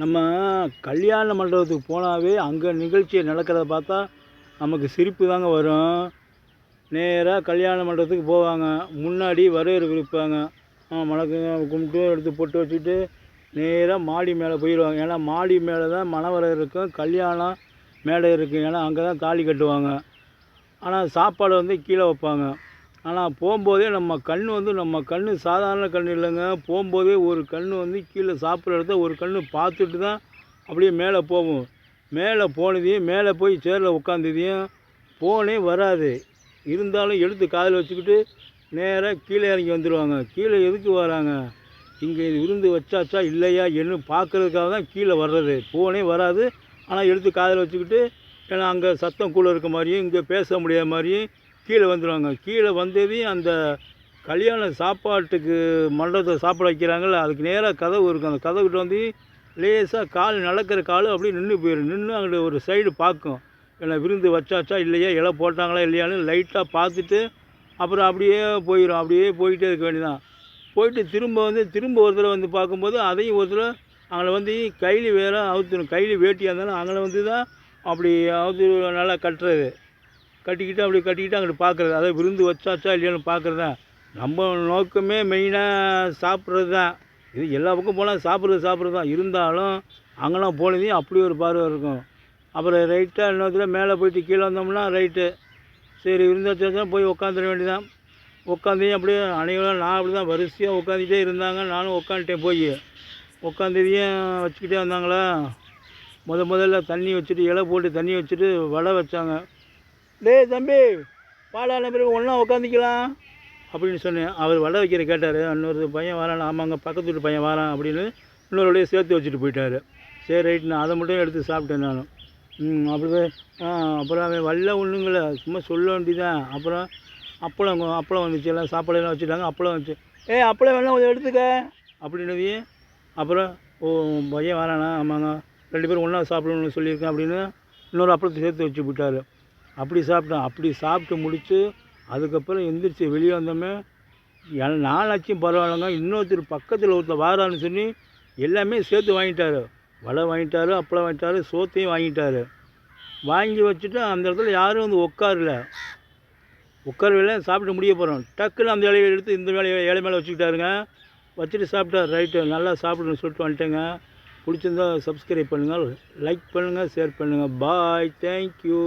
நம்ம கல்யாண மண்டபத்துக்கு போனாவே அங்கே நிகழ்ச்சி நடக்கிறத பார்த்தா நமக்கு சிரிப்பு தாங்க வரும். நேராக கல்யாண மண்டபத்துக்கு போவாங்க. முன்னாடி வரவேற்பு இருப்பாங்க வணக்கங்க கும்பிட்டு எடுத்து பொட்டு வச்சுட்டு நேராக மாடி மேலே போயிடுவாங்க ஏன்னா மாடி மேலே தான் மணவரை இருக்கும் கல்யாணம் மேடை இருக்கும். ஏன்னா அங்கே தான் தாலி கட்டுவாங்க. ஆனால் சாப்பாடு வந்து கீழே வைப்பாங்க. ஆனால் போகும்போதே நம்ம கண் வந்து நம்ம கண் சாதாரண கண் இல்லைங்க. போகும்போதே ஒரு கண் வந்து கீழே சாப்பிட்ற இடத்த ஒரு கண் பார்த்துட்டு தான் அப்படியே மேலே போகும். மேலே போனதையும் மேலே போய் சேரில் உட்காந்ததையும் ஃபோனே வராது. இருந்தாலும் எடுத்து காதில் வச்சுக்கிட்டு நேராக கீழே இறங்கி வந்துடுவாங்க கீழே எதுக்கு வராங்க? இங்கே விருந்து வச்சாச்சா இல்லையா என்ன பார்க்குறதுக்காக தான் கீழே வர்றது. ஃபோனே வராது. ஆனால் எடுத்து காதில் வச்சுக்கிட்டு ஏன்னா அங்கே சத்தம் கூட இருக்க மாதிரியும் இங்கே பேச முடியாத மாதிரியும் கீழே வந்துடுவாங்க கீழே வந்ததையும் அந்த கல்யாண சாப்பாட்டுக்கு மண்டபத்தை சாப்பிட வைக்கிறாங்கல்ல அதுக்கு நேராக கதவு இருக்கும் அந்த கதவுகிட்ட வந்து லேசாக கால் நடக்கிற கால் அப்படியே நின்று போயிடும் நின்று அங்கே ஒரு சைடு பார்க்கும். ஏன்னா விருந்து வச்சாச்சா இல்லையா இலை போட்டாங்களா இல்லையான்னு லைட்டாக பார்த்துட்டு அப்புறம் அப்படியே போயிடும் அப்படியே போயிட்டே இருக்க வேண்டியதான் போயிட்டு திரும்ப வந்து திரும்ப ஒரு தடவை வந்து பார்க்கும்போது அதையும் ஒரு தடவை வந்து கைலி வேற அவுத்துணும். கைலி வேட்டியாக இருந்தாலும் அவங்கள வந்து தான் அப்படி அவுத்து நல்லா கட்டுறது. கட்டிக்கிட்டு அப்படி கட்டிக்கிட்டு அங்கிட்டு பார்க்குறது. அதை விருந்து வச்சாச்சா இல்லையான்னு பார்க்குறது. தான் நம்ம நோக்கமே மெயினாக சாப்பிட்றது தான் இது எல்லா பக்கம் போனால் சாப்பிட்றது சாப்பிட்றது தான் இருந்தாலும் அங்கெல்லாம் போனதையும் அப்படி ஒரு பார்வை இருக்கும். அப்புறம் ரைட்டாக இன்னொருத்தர் மேலே போயிட்டு கீழே வந்தோம்னா ரைட்டு சரி விருந்தாச்சா போய் உட்காந்துட வேண்டியதான் உட்காந்தையும் அப்படியே அனைவரும் நான் அப்படி தான் வரிசையாக உட்காந்துட்டே இருந்தாங்க. நானும் உட்காந்துட்டேன் போய். உட்காந்ததையும் வச்சுக்கிட்டே வந்தாங்களா? முத முதல்ல தண்ணி வச்சுட்டு இலை போட்டு தண்ணி வச்சுட்டு வடை வச்சாங்க. டேய் தம்பி பாடான பிறகு ஒன்றா உட்காந்துக்கலாம் அப்படின்னு சொன்னேன். அவர் வடை வைக்கிற கேட்டார். இன்னொரு பையன் வரான். ஆமாங்க பக்கத்து வீட்டு பையன் வரான் அப்படின்னு இன்னொருடைய சேர்த்து வச்சுட்டு போயிட்டாரு. சரி ரைட் நான் அதை மட்டும் எடுத்து சாப்பிட்டேன் நானும் அப்படியே அப்புறம் அவன் வல்ல ஒன்றுங்கள சும்மா சொல்ல வேண்டியதான் அப்புறம் அப்பளம் அப்பளம் வந்துச்சு. எல்லாம் சாப்பாடு எல்லாம் வச்சுட்டாங்க. அப்பளம் வந்துச்சு. ஏய் அப்பளம் வேணா கொஞ்சம் எடுத்துக்க. அப்படின்னதையும் அப்புறம் ஓ பையன் வரானா? ஆமாங்க. ரெண்டு பேரும் ஒன்றா சாப்பிடணும்னு சொல்லியிருக்கேன் அப்படின்னு இன்னொரு அப்பளத்தை சேர்த்து வச்சு விட்டாரு அப்படி சாப்பிட்டேன் அப்படி சாப்பிட்டு முடித்து அதுக்கப்புறம் எந்திரிச்சு வெளியே வந்தோமே என் நாளாச்சும் பரவாயில்லைங்க. இன்னொருத்தர் பக்கத்தில் ஒருத்தர் வாரான்னு சொல்லி எல்லாமே சேர்த்து வாங்கிட்டார். வடை வாங்கிட்டாரு அப்பளம் வாங்கிட்டாரு சோத்தையும் வாங்கிட்டாரு. வாங்கி வச்சுட்டு அந்த இடத்துல யாரும் வந்து உட்காரல. உட்காரவில்லை சாப்பிட்டு முடிய போகிறோம் டக்குன்னு அந்த இலையை எடுத்து இந்த வேலையை இலை மேலே வச்சுக்கிட்டாருங்க. வச்சுட்டு சாப்பிட்டார். ரைட்டு நல்லா சாப்பிடுன்னு சொல்லிட்டு வந்துட்டேங்க. பிடிச்சிருந்தா சப்ஸ்கிரைப் பண்ணுங்கள் லைக் பண்ணுங்கள் ஷேர் பண்ணுங்கள் பாய் தேங்க்யூ